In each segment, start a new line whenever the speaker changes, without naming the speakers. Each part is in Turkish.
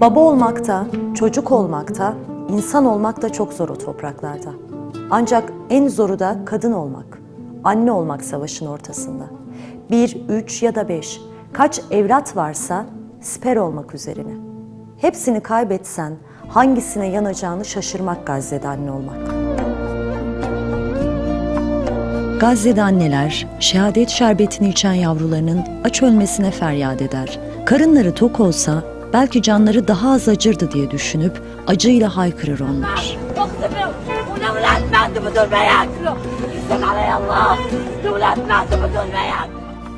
Baba olmakta, çocuk olmakta, insan olmak da çok zor o topraklarda. Ancak en zoru da kadın olmak, anne olmak savaşın ortasında. Bir, üç ya da beş, kaç evlat varsa siper olmak üzerine. Hepsini kaybetsen hangisine yanacağını şaşırmak Gazze'de anne olmak. Gazze'de anneler şehadet şerbetini içen yavrularının aç ölmesine feryat eder. Karınları tok olsa belki canları daha az acırdı diye düşünüp acıyla haykırır onlar.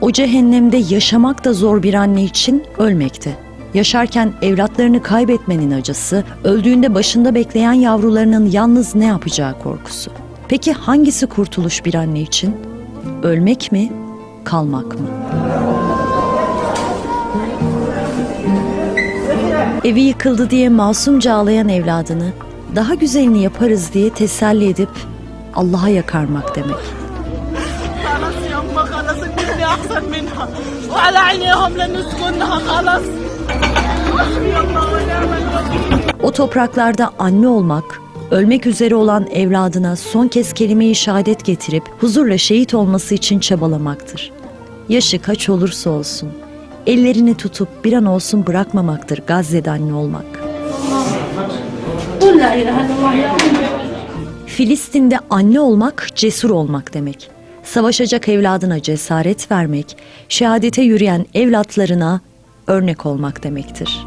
O cehennemde yaşamak da zor bir anne için ölmekte Yaşarken evlatlarını kaybetmenin acısı, öldüğünde başında bekleyen yavrularının yalnız ne yapacağı korkusu. Peki hangisi kurtuluş bir anne için? Ölmek mi, kalmak mı? Evi yıkıldı diye masumca ağlayan evladını daha güzelini yaparız diye teselli edip Allah'a yakarmak demek.
خلاص يما خلاص الدنيا احسن منها وعلى عينيهم لنسكنها خلاص
topraklarda anne olmak, ölmek üzere olan evladına son kez kelime-i şehadet getirip huzurla şehit olması için çabalamaktır. Yaşı kaç olursa olsun, ellerini tutup bir an olsun bırakmamaktır Gazze'de anne olmak. Filistin'de anne olmak cesur olmak demek. Savaşacak evladına cesaret vermek, şehadete yürüyen evlatlarına örnek olmak demektir.